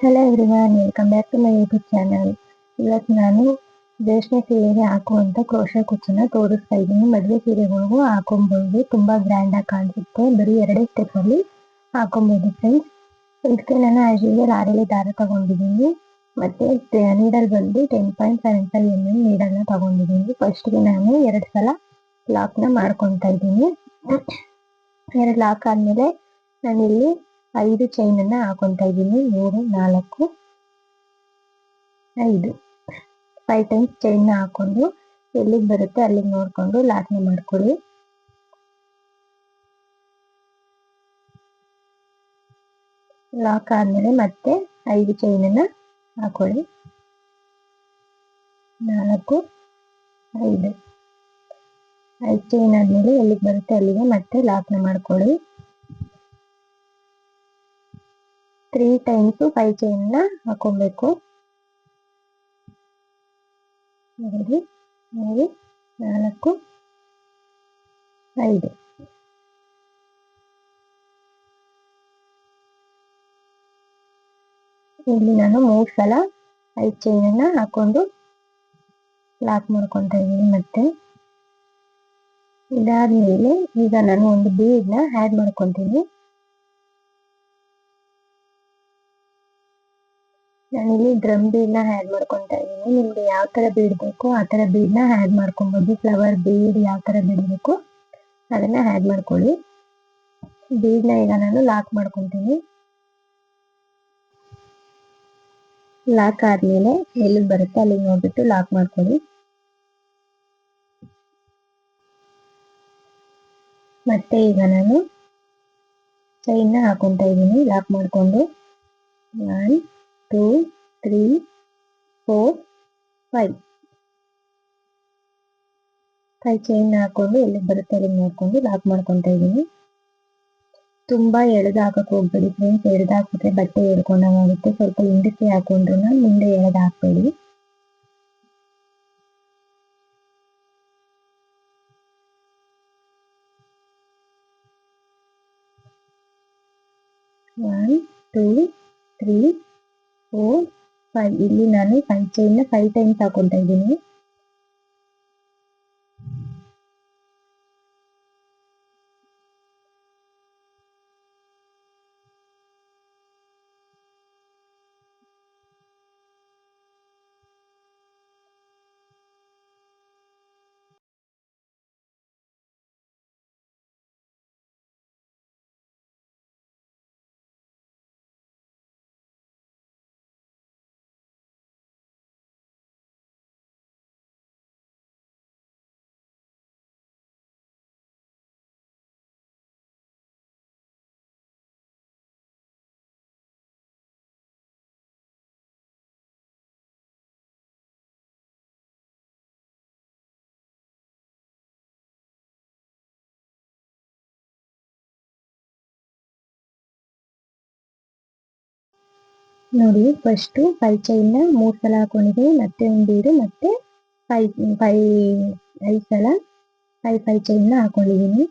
Hello everyone welcome back to my YouTube channel ಇವತ್ತು ನಾನು ರೇಷ್ಮೆ ಸೀರೆಗೆ ಹಾಕುವಂಥ ಕ್ರೋಶ ಕುಚ್ಚನ್ನ ತೋರಿಸ್ತಾ ಇದ್ದೀನಿ. ಮದುವೆ ಸೀರೆಗಳಿಗೂ ಹಾಕೊಬೋದು. ತುಂಬಾ ಗ್ರ್ಯಾಂಡ್ ಆಗಿ ಕಾಣಿಸುತ್ತೆ. ಬರೀ ಎರಡೇ ಸ್ಟೆಪ್ ಅಲ್ಲಿ ಹಾಕೊಬಹುದು ಫ್ರೆಂಡ್ಸ್ ಇದಕ್ಕೆ ನಾನು ಆ್ಯಸ್ ಯೂಶಲ್ ಆರಲ್ಲಿ ದಾರ ತಗೊಂಡಿದ್ದೀನಿ. ಮತ್ತೆ ನೀಡಲ್ ಬಂದು ten point seven five M M ನೀಡಲ್ನ ಫಸ್ಟ್ಗೆ ನಾನು ಎರಡು ಸಲ ಲಾಕ್ನ ಮಾಡ್ಕೊತಾ ಇದ್ದೀನಿ. ಎರಡು ಲಾಕ್ ಆದಮೇಲೆ ನಾನಿಲ್ಲಿ ಐದು ಚೈನ್ ಅನ್ನ ಹಾಕೊಂತ ಇದ್ದೀನಿ. ಮೂರು, ನಾಲ್ಕು, ಐದು. ಫೈವ್ ಟೈಮ್ಸ್ ಚೈನ್ ಹಾಕೊಂಡು ಎಲ್ಲಿಗೆ ಬರುತ್ತೆ ಅಲ್ಲಿಗೆ ನೋಡ್ಕೊಂಡು ಲಾಟ್ನಿ ಮಾಡ್ಕೊಳ್ಳಿ. ಲಾಕ್ ಆದಮೇಲೆ ಮತ್ತೆ ಐದು ಚೈನ್ ಅನ್ನ ಹಾಕೊಳ್ಳಿ. ನಾಲ್ಕು, ಐದು. ಐದು ಚೈನ್ ಆದಮೇಲೆ ಎಲ್ಲಿಗೆ ಬರುತ್ತೆ ಅಲ್ಲಿಗೆ ಮತ್ತೆ ಲಾಕ್ನ ಮಾಡ್ಕೊಳ್ಳಿ. ತ್ರೀ ಟೈಮ್ಸ್ ಫೈವ್ ಚೈನ್ನ ಹಾಕೊಬೇಕು ಎರಡು ಮೂರು ನಾಲ್ಕು ಐದು ಇಲ್ಲಿ ನಾನು ಮೂರು ಸಲ ಐದು ಚೈನ್ ಅನ್ನ ಹಾಕೊಂಡು ಲಾಕ್ ಮಾಡ್ಕೊತಾ ಇದ್ದೀನಿ ಮತ್ತೆ ಇದಾದ್ಮೇಲೆ ಈಗ ನಾನು ಒಂದು ಬೀಡ್ನ ಆಡ್ ಮಾಡ್ಕೊಂತೀನಿ ನಾನಿಲ್ಲಿ ಡ್ರಮ್ ಬೀಡ್ನ ಆಡ್ ಮಾಡ್ಕೊಂತಾ ಇದ್ದೀನಿ. ನಿಮ್ಗೆ ಯಾವ ತರ ಬೀಡ್ ಬೇಕೋ ಆ ತರ ಬೀಡ್ನ ಆಡ್ ಮಾಡ್ಕೊಬಹುದು ಫ್ಲವರ್ ಬೀಡ್ ಯಾವ ತರ ಬೀಡ್ ಬೇಕು ಅದನ್ನ ಆಡ್ ಮಾಡ್ಕೊಳ್ಳಿ. ಬೀಡ್ನ ಈಗ ನಾನು ಲಾಕ್ ಮಾಡ್ಕೊತೀನಿ. ಲಾಕ್ ಆದಮೇಲೆ ಎಲ್ಲಿಗೆ ಬರುತ್ತೆ ಅಲ್ಲಿಗೆ ನೋಡ್ಬಿಟ್ಟು ಲಾಕ್ ಮಾಡ್ಕೊಳ್ಳಿ. ಮತ್ತೆ ಈಗ ನಾನು ಚೈನ್ ಹಾಕೊತಾ ಇದ್ದೀನಿ. ಲಾಕ್ ಮಾಡಿಕೊಂಡು. One two, three, four, five. Five chain ಹಾಕೊಂಡು ಎಲ್ಲಿಗೆ ಬರುತ್ತೆ ಅಲ್ಲಿಗೆ ನೋಡ್ಕೊಂಡು ಲಾಕ್ ಮಾಡ್ಕೊತಾ ಇದ್ದೀನಿ. ತುಂಬಾ ಎಳೆದು ಹಾಕಕ್ ಹೋಗ್ಬೇಡಿ ಫ್ರೆಂಡ್ಸ್ ಎಳೆದು ಹಾಕಿದ್ರೆ ಬಟ್ಟೆ ಎಳ್ಕೊಂಡಾಗುತ್ತೆ ಸ್ವಲ್ಪ ಹಿಂದಕ್ಕೆ ಹಾಕೊಂಡ್ರು ಮುಂದೆ ಎಳೆದು ಹಾಕಬೇಡಿ. One two three four five ಇಲ್ಲಿ ನಾನು ಫೈವ್ ಚೈನ್ ಫೈವ್ ಟೈಮ್ಸ್ ಹಾಕೊಂತ ಇದ್ದೀನಿ ನೋಡಿ ಫಸ್ಟು ಫೈವ್ ಚೈನ್ ಮೂರು ಸಲ ಹಾಕೊಂಡಿದ್ದೀನಿ. ಮತ್ತೆ ಒಂದು ಬೀಡು ಮತ್ತೆ ಫೈವ್ ಫೈವ್ ಐದು ಸಲ ಫೈ ಫೈವ್ ಚೈನ್ನ ಹಾಕೊಂಡಿದ್ದೀನಿ.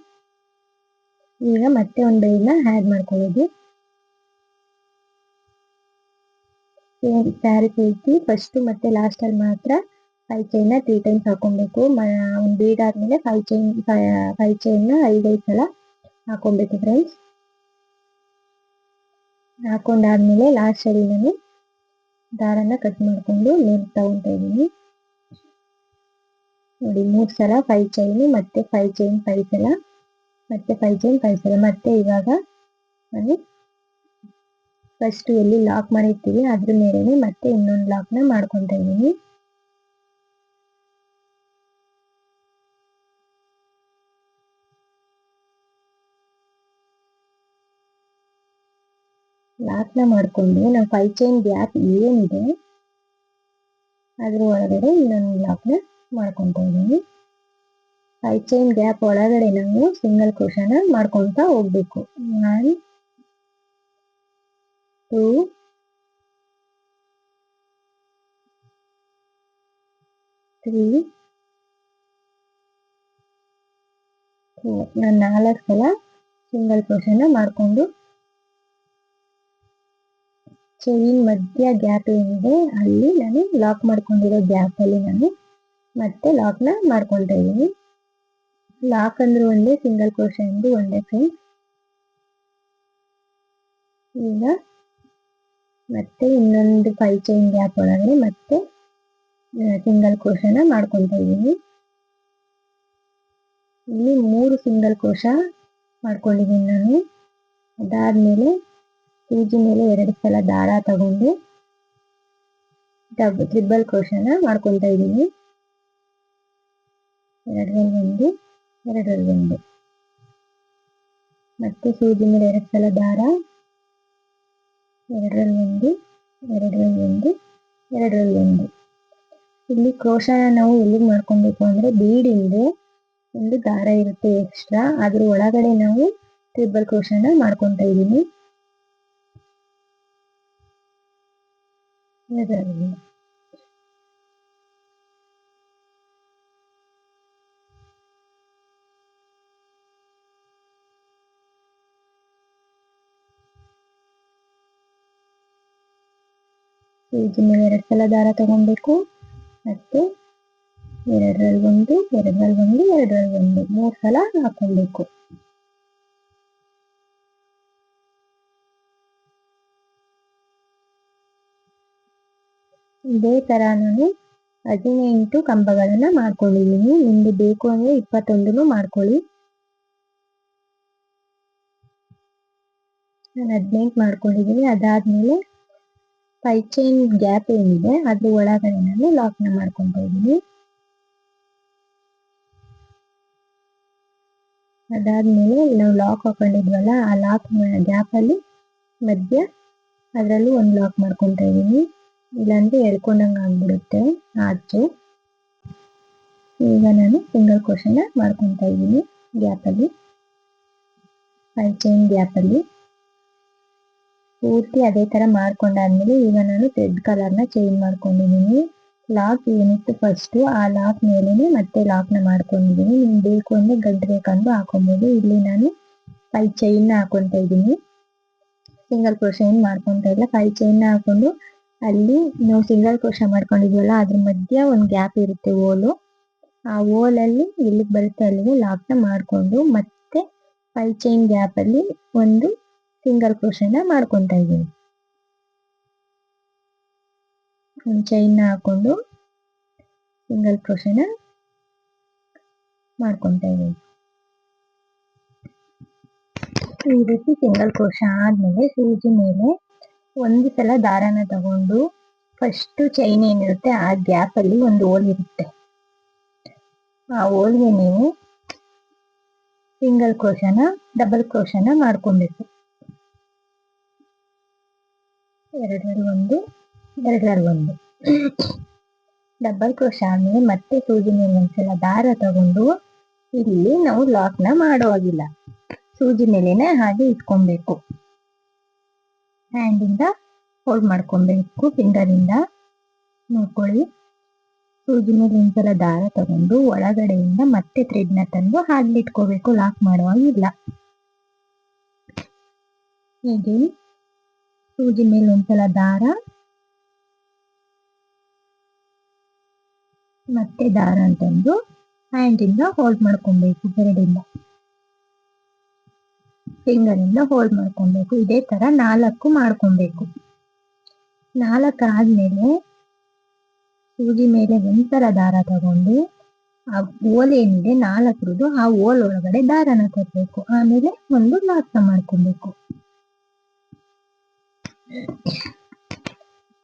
ಈಗ ಮತ್ತೆ ಒಂದು ಬೀಡ್ ಆ್ಯಡ್ ಮಾಡ್ಕೊಳ್ಳೋದು. ಸ್ಯಾರಿ ಪೂರ್ತಿ ಫಸ್ಟು ಮತ್ತೆ ಲಾಸ್ಟಲ್ಲಿ ಮಾತ್ರ ಫೈವ್ ಚೈನ್ನ ತ್ರೀ ಟೈಮ್ಸ್ ಹಾಕೊಬೇಕು ಒಂದು ಬೀಡ್ ಆದಮೇಲೆ ಫೈವ್ ಚೈನ್ ಫೈವ್ ಚೈನ್ನ ಐದೈದು ಸಲ ಹಾಕೊಬೇಕು ಫ್ರೆಂಡ್ಸ್ ಹಾಕೊಂಡಾದ್ಮೇಲೆ ಲಾಸ್ಟಲ್ಲಿ ನಾನು ದಾರನ ಕಟ್ ಮಾಡ್ಕೊಂಡು ನೀರು ತಗೊತಾ ಇದ್ದೀನಿ. ನೋಡಿ, ಮೂರು ಸಲ ಫೈವ್ ಚೈನು ಮತ್ತೆ ಫೈವ್ ಚೈನ್ ಫೈವ್ ಸಲ, ಮತ್ತೆ ಫೈವ್ ಚೈನ್ ಫೈವ್ ಸಲ. ಮತ್ತೆ ಇವಾಗ ನಾನು ಫಸ್ಟ್ ಎಲ್ಲಿ ಲಾಕ್ ಮಾಡಿರ್ತೀವಿ, ಅದ್ರ ಮೇಲೆ ಮತ್ತೆ ಇನ್ನೊಂದು ಲಾಕ್ನ ಮಾಡ್ಕೊತಾ ಇದ್ದೀನಿ. ಲಾಕ್ನ ಮಾಡ್ಕೊಂಡು ನಾವು ಫೈವ್ ಚೈನ್ ಗ್ಯಾಪ್ ಏನಿದೆ, ಅದ್ರ ಒಳಗಡೆ ನಾನು ಲಾಕ್ನ ಮಾಡ್ಕೊತಾ ಇದ್ದೀನಿ. ಫೈವ್ ಚೈನ್ ಗ್ಯಾಪ್ ಒಳಗಡೆ ನಾನು ಸಿಂಗಲ್ ಕ್ರೋಶನ ಮಾಡ್ಕೊತಾ ಹೋಗ್ಬೇಕು. ಒನ್ ಟೂ ತ್ರೀ ನಾನು ನಾಲ್ಕು ಸಲ ಸಿಂಗಲ್ ಕ್ರೋಶನ ಮಾಡಿಕೊಂಡು ಚೈನ್ ಮಧ್ಯ ಗ್ಯಾಪ್ ಏನಿದೆ, ಅಲ್ಲಿ ನಾನು ಲಾಕ್ ಮಾಡ್ಕೊಂಡಿರೋ ಗ್ಯಾಪಲ್ಲಿ ನಾನು ಮತ್ತೆ ಲಾಕ್ನ ಮಾಡ್ಕೊಳ್ತಾ ಇದ್ದೀನಿ. ಲಾಕ್ ಅಂದ್ರೆ ಒಂದೇ ಸಿಂಗಲ್ ಕ್ರೋಶೆ ಎಂದು ಒಂದೇ ಫ್ರೆಂಡ್ಸ್ ಈಗ ಮತ್ತೆ ಇನ್ನೊಂದು ಫೈವ್ ಚೈನ್ ಗ್ಯಾಪ್ ಒಳಗಡೆ ಮತ್ತೆ ಸಿಂಗಲ್ ಕ್ರೋಶನ ಮಾಡ್ಕೊಳ್ತಾ ಇದ್ದೀನಿ. ಇಲ್ಲಿ ಮೂರು ಸಿಂಗಲ್ ಕ್ರೋಶ ಮಾಡ್ಕೊಂಡಿದ್ದೀನಿ ನಾನು. ಅದಾದ್ಮೇಲೆ ಸೂಜಿ ಮೇಲೆ ಎರಡು ಸಲ ದಾರ ತಗೊಂಡು ಡಬ್, ತ್ರಿಬಲ್ ಕ್ರೋಶನ ಮಾಡ್ಕೊತಾ ಇದ್ದೀನಿ. ಎರಡರಲ್ಲಿ ಒಂದು ಎರಡರಲ್ಲಿ ಒಂದು. ಮತ್ತೆ ಸೂಜಿ ಮೇಲೆ ಎರಡು ಸಲ ದಾರ, ಎರಡರಲ್ಲಿ ಒಂದು ಎರಡರಲ್ಲಿ ಒಂದು ಎರಡರಲ್ಲಿ ಒಂದು. ಇಲ್ಲಿ ಕ್ರೋಶನ ನಾವು ಎಲ್ಲಿಗೆ ಮಾಡ್ಕೊಬೇಕು ಅಂದ್ರೆ ಬೀಡಿಂದು ಒಂದು ದಾರ ಇರುತ್ತೆ ಎಕ್ಸ್ಟ್ರಾ ಅದ್ರ ಒಳಗಡೆ ನಾವು ಟ್ರಿಬಲ್ ಕ್ರೋಶನ ಮಾಡ್ಕೊತಾ ಇದ್ದೀನಿ. ಸೂಜಿ ಮೇಲೆ ಎರಡು ಸಲ ದಾರ ತಗೊಬೇಕು ಮತ್ತು ಎರಡರಲ್ಲಿ ಒಂದು ಎರಡರಲ್ಲಿ ಒಂದು ಎರಡರಲ್ಲಿ ಒಂದು, ಮೂರು ಸಲ ಹಾಕೊಬೇಕು ಇದೇ ಥರ ನಾನು ಹದಿನೆಂಟು ಕಂಬಗಳನ್ನು ಮಾಡ್ಕೊಂಡಿದ್ದೀನಿ. ನಿಮ್ಗೆ ಬೇಕು ಅಂದರೆ ಇಪ್ಪತ್ತೊಂದನ್ನು ಮಾಡ್ಕೊಳ್ಳಿ. ನಾನು ಹದಿನೆಂಟು ಮಾಡ್ಕೊಂಡಿದ್ದೀನಿ. ಅದಾದಮೇಲೆ ಫೈ ಚೈನ್ ಗ್ಯಾಪ್ ಏನಿದೆ, ಅದ್ರ ಒಳಗಡೆ ನಾನು ಲಾಕ್ನ ಮಾಡ್ಕೊತಾ ಇದ್ದೀನಿ. ಅದಾದಮೇಲೆ ನಾವು ಲಾಕ್ ಹಾಕೊಂಡಿದ್ವಲ್ಲ, ಆ ಲಾಕ್ ಗ್ಯಾಪಲ್ಲಿ ಮಧ್ಯ ಅದರಲ್ಲೂ ಒಂದು ಲಾಕ್ ಮಾಡ್ಕೊತಾ ಇದ್ದೀನಿ. ಇಲ್ಲಾಂದ್ರೆ ಎಳ್ಕೊಂಡಂಗೆ ಆಗ್ಬಿಡುತ್ತೆ ಆಚು ಈಗ ನಾನು ಸಿಂಗಲ್ ಕ್ವಶನ್ ಮಾಡ್ಕೊತಾ ಇದ್ದೀನಿ ಗ್ಯಾಪಲ್ಲಿ ಫೈ ಚೈನ್ ಗ್ಯಾಪಲ್ಲಿ ಪೂರ್ತಿ ಅದೇ ತರ ಮಾಡ್ಕೊಂಡಾದ್ಮೇಲೆ ಈಗ ನಾನು ರೆಡ್ ಕಲರ್ನ ಚೇಂಜ್ ಮಾಡ್ಕೊಂಡಿದ್ದೀನಿ ಲಾಕ್ ಏನಿತ್ತು ಫಸ್ಟ್ ಆ ಲಾಕ್ ಮೇಲೇನೆ ಮತ್ತೆ ಲಾಕ್ನ ಮಾಡ್ಕೊಂಡಿದ್ದೀನಿ ನಿಮ್ಗೆ ಬೇಕು ಅಂದ್ರೆ ಗಂಟು ಬೇಕಂದು ಹಾಕೊಬೋದು ಇಲ್ಲಿ ನಾನು ಫೈ ಚೈನ್ ಹಾಕೊಂತ ಇದ್ದೀನಿ ಸಿಂಗಲ್ ಕ್ರೋಶ ಮಾಡ್ಕೊಂತ ಇಲ್ಲ ಫೈ ಚೈನ್ ಹಾಕೊಂಡು ಅಲ್ಲಿ ನಾವು ಸಿಂಗಲ್ ಕ್ರೋಶ ಮಾಡ್ಕೊಂಡಿದ್ವಲ್ಲ, ಅದ್ರ ಮಧ್ಯ ಒಂದು ಗ್ಯಾಪ್ ಇರುತ್ತೆ ಓಲು. ಆ ಓಲಲ್ಲಿ ಇಲ್ಲಿಗೆ ಬರುತ್ತೆ ಅಲ್ಲಿಗೆ ಲಾಕ್ನ ಮಾಡಿಕೊಂಡು ಮತ್ತೆ ಫೈ ಚೈನ್ ಗ್ಯಾಪಲ್ಲಿ ಒಂದು ಸಿಂಗಲ್ ಕ್ರೋಶನ ಮಾಡ್ಕೊತಾ ಇದ್ದೀನಿ. ಒಂದು ಚೈನ್ ಹಾಕೊಂಡು ಸಿಂಗಲ್ ಕ್ರೋಶನ ಮಾಡ್ಕೊತಾ ಇದ್ದೀನಿ. ಈ ರೀತಿ ಸಿಂಗಲ್ ಕ್ರೋಶ ಆದಮೇಲೆ ಸೂಜಿ ಮೇಲೆ ಒಂದು ಸಲ ದಾರಾನ ತಗೊಂಡು ಫಸ್ಟ್ ಚೈನ್ ಏನಿರುತ್ತೆ ಆ ಗ್ಯಾಪ್ ಅಲ್ಲಿ ಒಂದು ಹೋಲ್ ಇರುತ್ತೆ. ಆ ಹೋಲ್ಗೆ ನೀವು ಸಿಂಗಲ್ ಕ್ರೋಶನ ಡಬಲ್ ಕ್ರೋಶನ ಮಾಡ್ಕೊಬೇಕು. ಎರಡರಲ್ಲಿ ಒಂದು ಎರಡರಲ್ಲಿ ಒಂದು. ಡಬಲ್ ಕ್ರೋಶ ಆದ್ಮೇಲೆ ಮತ್ತೆ ಸೂಜಿ ಮೇಲೆ ಒಂದ್ಸಲ ದಾರ ತಗೊಂಡು ಇಲ್ಲಿ ನಾವು ಲಾಕ್ನ ಮಾಡೋ ಹಾಗಿಲ್ಲ. ಸೂಜಿ ಮೇಲೆನೆ ಹಾಗೆ ಇಟ್ಕೊಬೇಕು. ಹ್ಯಾಂಡಿಂದ ಹೋಲ್ಡ್ ಮಾಡ್ಕೊಬೇಕು ಫಿಂಗರಿಂದ ನೋಡ್ಕೊಳ್ಳಿ. ಸೂಜಿ ಮೇಲೆ ಒಂದ್ಸಲ ದಾರ ತಗೊಂಡು ಒಳಗಡೆಯಿಂದ ಮತ್ತೆ ಥ್ರೆಡ್ನ ತಂದು ಹಾಗೆ ಇಟ್ಕೋಬೇಕು ಲಾಕ್ ಮಾಡುವಾಗಿಲ್ಲ ಹೀಗೆ ಸೂಜಿ ಮೇಲೆ ಒಂದ್ಸಲ ದಾರ. ಮತ್ತೆ ದಾರ ಅಂತಂದು ಹ್ಯಾಂಡಿಂದ ಹೋಲ್ಡ್ ಮಾಡ್ಕೊಬೇಕು ಬೆರಡಿಂದ ಫಿಂಗರಿಂದ ಹೋಲ್ಡ್ ಮಾಡ್ಕೊಬೇಕು. ಇದೇ ತರ ನಾಲ್ಕು ಮಾಡ್ಕೊಬೇಕು. ನಾಲ್ಕು ಆದ್ಮೇಲೆ ಸೂಜಿ ಮೇಲೆ ಒಂಥರ ದಾರ ತಗೊಂಡು ಆ ಓಲ್ ಏನಿದೆ ನಾಲ್ಕರದು ಆ ಓಲ್ ಒಳಗಡೆ ದಾರನ ತರಬೇಕು. ಆಮೇಲೆ ಒಂದು ಲಾಕ್ನ ಮಾಡ್ಕೊಬೇಕು.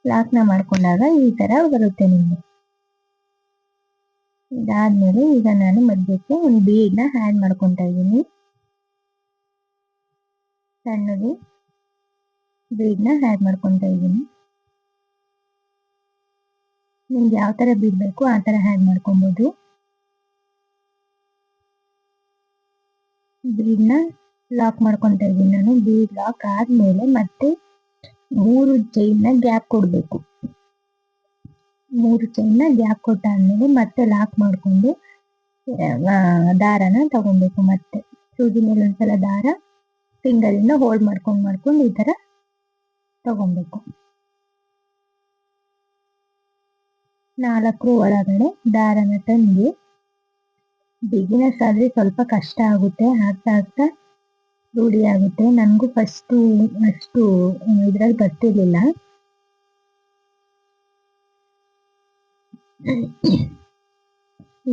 ಲಾಕ್ನ ಮಾಡ್ಕೊಂಡಾಗ ಈ ತರ ಬರುತ್ತೆ ನಿಮಗೆ. ಇದಾದ್ಮೇಲೆ ಈಗ ನಾನು ಮಧ್ಯಕ್ಕೆ ಒಂದು ಬೀಡ್ನ ಹ್ಯಾಡ್ ಮಾಡ್ಕೊತಾ ಇದ್ದೀನಿ. ಸಣ್ಣದು ಬೀಡ್ನ ಹ್ಯಾಡ್ ಮಾಡ್ಕೊತಾ ಇದ್ದೀನಿ. ನಿಮ್ಗೆ ಯಾವ ಥರ ಬೀಡ್ ಬೇಕು ಆ ಥರ ಹ್ಯಾಡ್ ಮಾಡ್ಕೊಬೋದು. ಬೀಡ್ನ ಲಾಕ್ ಮಾಡ್ಕೊತಾ ಇದ್ದೀನಿ ನಾನು. ಬೀಡ್ ಲಾಕ್ ಆದ್ಮೇಲೆ ಮತ್ತೆ ಮೂರು ಚೈನ್ನ ಗ್ಯಾಪ್ ಕೊಡಬೇಕು. ಮೂರು ಚೈನ್ನ ಗ್ಯಾಪ್ ಕೊಟ್ಟಾದ್ಮೇಲೆ ಮತ್ತೆ ಲಾಕ್ ಮಾಡಿಕೊಂಡು ದಾರನ ತಗೊಬೇಕು ಮತ್ತೆ. ಸೂಜಿ ಮೇಲೆ ಒಂದ್ಸಲ ದಾರ. ಫಿಂಗರಿಂದ ಹೋಲ್ಡ್ ಮಾಡ್ಕೊಂಡು ಮಾಡ್ಕೊಂಡು ಈ ಥರ ತಗೊಬೇಕು ನಾಲ್ಕು ಒಳಗಡೆ ದಾರನ ತಂದು ಬಿಗಿನರ್ಸ್ ಆದರೆ ಸ್ವಲ್ಪ ಕಷ್ಟ ಆಗುತ್ತೆ, ಆಗ್ತಾ ಆಗ್ತಾ ರೂಢಿ ಆಗುತ್ತೆ. ನನಗೂ ಫಸ್ಟು ಅಷ್ಟು ಇದರಲ್ಲಿ ಬರ್ತಿರ್ಲಿಲ್ಲ.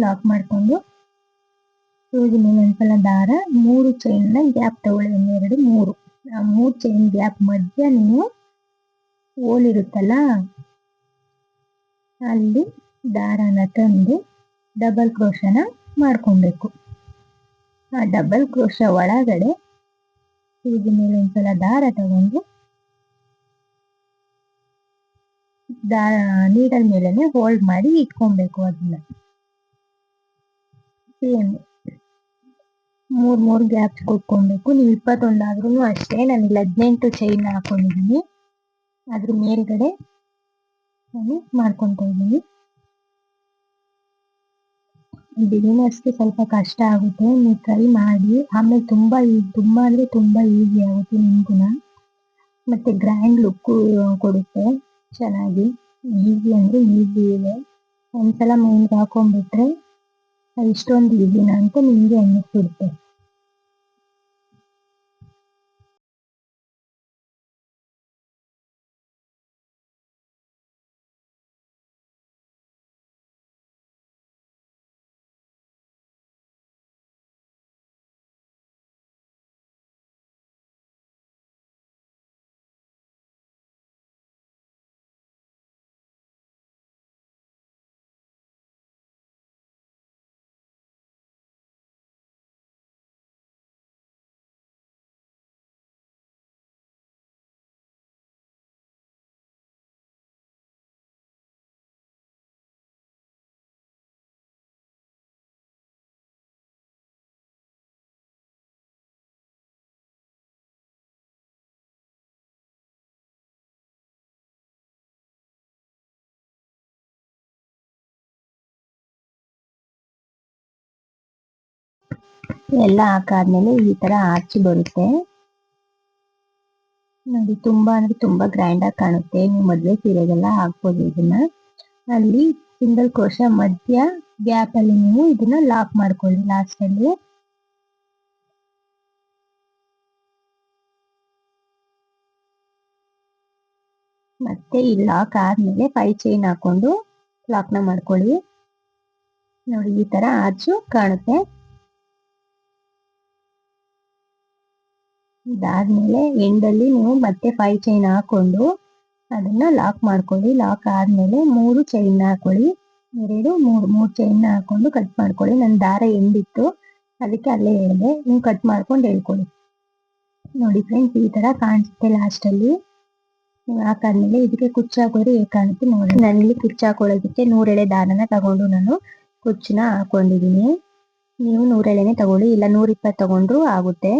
ಲಾಕ್ ಮಾಡಿಕೊಂಡು ಮೇಲೆ ಒಂದ್ಸಲ ದಾರ, ಮೂರು ಚೈನ್ನ ಗ್ಯಾಪ್ ತಗೊಳ್ಳಿ ಒಂದೆರಡು ಮೂರು. ಆ ಮೂರು ಚೈನ್ ಗ್ಯಾಪ್ ಮಧ್ಯ ನೀವು ಹೋಲ್ ಇರುತ್ತಲ್ಲ, ಅಲ್ಲಿ ದಾರನ ತಂದು ಡಬಲ್ ಕ್ರೋಶನ ಮಾಡ್ಕೊಬೇಕು. ಆ ಡಬಲ್ ಕ್ರೋಶ ಒಳಗಡೆ ಸೂಜಿ ಮೇಲೆ ಒಂದ್ಸಲ ದಾರ ತಗೊಂಡು ದಾರ ನೀಡಲ್ ಮೇಲೆನೆ ಹೋಲ್ಡ್ ಮಾಡಿ ಇಟ್ಕೊಬೇಕು ಅದನ್ನ. ಸೇಮ್ ಮೂರ್, ಮೂರು ಗ್ಯಾಪ್ಸ್ ಕೊಟ್ಕೊಬೇಕು. ನೀವು ಇಪ್ಪತ್ತೊಂದಾದ್ರೂ ಅಷ್ಟೇ. ನಾನು ಇಲ್ಲಿ ಹದಿನೆಂಟು ಚೈನ್ ಹಾಕೊಂಡಿದ್ದೀನಿ ಅದ್ರ ಮೇಲ್ಗಡೆ ನಾನು ಮಾಡ್ಕೊತಾ ಇದ್ದೀನಿ. ಬಿಗಿನರ್ಸ್ಗೆ ಸ್ವಲ್ಪ ಕಷ್ಟ ಆಗುತ್ತೆ. ನೀವು ಟ್ರೈ ಮಾಡಿ. ಆಮೇಲೆ ತುಂಬಾ ತುಂಬ ಅಂದರೆ ತುಂಬ ಈಸಿ ಆಗುತ್ತೆ ನಿಮ್ಗುನ ಮತ್ತು ಗ್ರ್ಯಾಂಡ್ ಲುಕ್ ಕೊಡುತ್ತೆ. ಚೆನ್ನಾಗಿ. ಈಸಿ ಅಂದರೆ ಈಸಿ ಇದೆ. ಒಂದ್ಸಲ ಮೈನ್ಗೆ ಹಾಕೊಂಡ್ಬಿಟ್ರೆ, ಇಷ್ಟೊಂದು ಈಸಿನ ಅಂತ ನಿಮಗೆ ಅನ್ನಿಸ್ಬಿಡುತ್ತೆ. ಎಲ್ಲ ಹಾಕಾದ್ಮೇಲೆ ಈ ತರ ಆರ್ಚಿ ಬರುತ್ತೆ. ನೋಡಿ, ತುಂಬಾ ಅಂದ್ರೆ ತುಂಬಾ ಗ್ರ್ಯಾಂಡ್ ಆಗಿ ಕಾಣುತ್ತೆ. ನೀವು ಮದ್ವೆ ಸೀರೆಗೆಲ್ಲ ಹಾಕ್ಬೋದು ಇದನ್ನ. ಅಲ್ಲಿ ಸಿಂಗಲ್ ಕೋಶ ಮಧ್ಯ ಗ್ಯಾಪ್ ಅಲ್ಲಿ ನೀವು ಇದನ್ನ ಲಾಕ್ ಮಾಡ್ಕೊಳ್ಳಿ ಲಾಸ್ಟ್ ಅಲ್ಲಿ. ಮತ್ತೆ ಈ ಲಾಕ್ ಆದ್ಮೇಲೆ ಫೈ ಚೈನ್ ಹಾಕೊಂಡು ಲಾಕ್ನ ಮಾಡ್ಕೊಳ್ಳಿ. ನೋಡಿ, ಈ ತರ ಆಚು ಕಾಣುತ್ತೆ. ಇದಾದ್ಮೇಲೆ ಎಂಡಲ್ಲಿ ನೀವು ಮತ್ತೆ ಫೈವ್ ಚೈನ್ ಹಾಕೊಂಡು ಅದನ್ನ ಲಾಕ್ ಮಾಡ್ಕೊಳ್ಳಿ. ಲಾಕ್ ಆದ್ಮೇಲೆ ಮೂರು ಚೈನ್ ಹಾಕೊಳ್ಳಿ. ಎರಡು, ಮೂರು ಮೂರು ಚೈನ್ ಹಾಕೊಂಡು ಕಟ್ ಮಾಡ್ಕೊಳ್ಳಿ. ನನ್ನ ದಾರ ಎಂಡಿತ್ತು ಅದಕ್ಕೆ ಅಲ್ಲೇ ಹೇಳಿದೆ. ನೀವು ಕಟ್ ಮಾಡ್ಕೊಂಡು ಹೇಳ್ಕೊಳ್ಳಿ. ನೋಡಿ ಫ್ರೆಂಡ್ಸ್ ಈ ತರ ಕಾಣಿಸುತ್ತೆ ಲಾಸ್ಟ್ ಅಲ್ಲಿ. ನೀವು ಹಾಕಾದ್ಮೇಲೆ ಇದಕ್ಕೆ ಕುಚ್ಚು ಹಾಕೋದ್ರೆ ಹೇಗೆ ಕಾಣುತ್ತೆ ನೋಡಿ ನಾನಿಲ್ಲಿ ಕುಚ್ಚು ಹಾಕೊಳ್ಳೋದಕ್ಕೆ ನೂರೆಳೆ ದಾರನ ತಗೊಂಡು ನಾನು ಕುಚ್ಚನ್ನ ಹಾಕೊಂಡಿದೀನಿ ನೀವು ನೂರೆಳೆನೆ ತಗೊಳ್ಳಿ. ಇಲ್ಲ ನೂರ ಇಪ್ಪತ್ತು ತಗೊಂಡ್ರು ಆಗುತ್ತೆ.